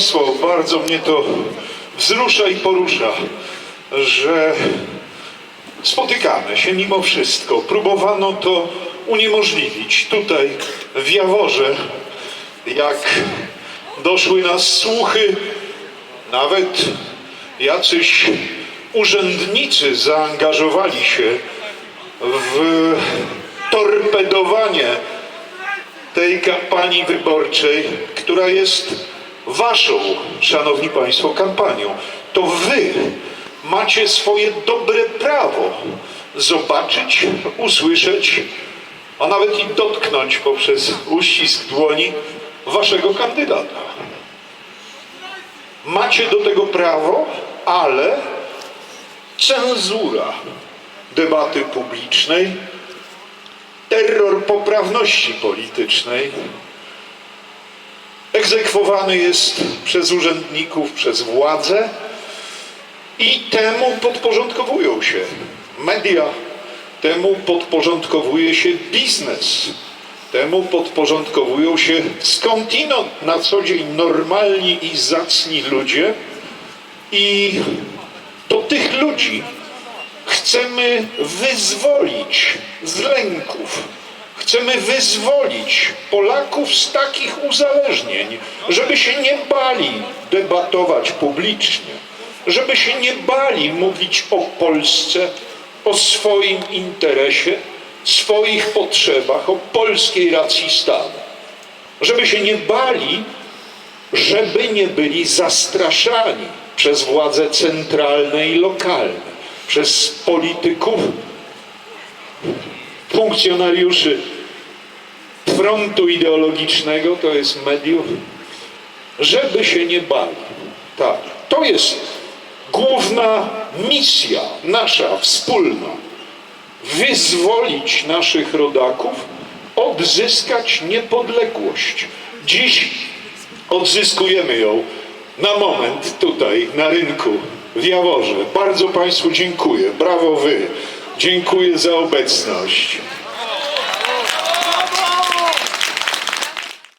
Państwo, bardzo mnie to wzrusza i porusza, że spotykamy się mimo wszystko. Próbowano to uniemożliwić. Tutaj w Jaworze, jak doszły nas słuchy, nawet jacyś urzędnicy zaangażowali się w torpedowanie tej kampanii wyborczej, która jest waszą, szanowni państwo, kampanią. To wy macie swoje dobre prawo zobaczyć, usłyszeć, a nawet i dotknąć poprzez uścisk dłoni waszego kandydata. Macie do tego prawo, ale cenzura debaty publicznej, terror poprawności politycznej. Egzekwowany jest przez urzędników, przez władzę i temu podporządkowują się media, temu podporządkowuje się biznes, temu podporządkowują się skądinąd na co dzień normalni i zacni ludzie i to tych ludzi chcemy wyzwolić z lęków. Chcemy wyzwolić Polaków z takich uzależnień, żeby się nie bali debatować publicznie, żeby się nie bali mówić o Polsce, o swoim interesie, swoich potrzebach, o polskiej racji stanu. Żeby się nie bali, żeby nie byli zastraszani przez władze centralne i lokalne, przez polityków, funkcjonariuszy frontu ideologicznego, to jest mediów, żeby się nie bali. Tak, to jest główna misja nasza wspólna. Wyzwolić naszych rodaków, odzyskać niepodległość. Dziś odzyskujemy ją na moment tutaj na rynku w Jaworze. Bardzo Państwu dziękuję. Brawo Wy. Dziękuję za obecność.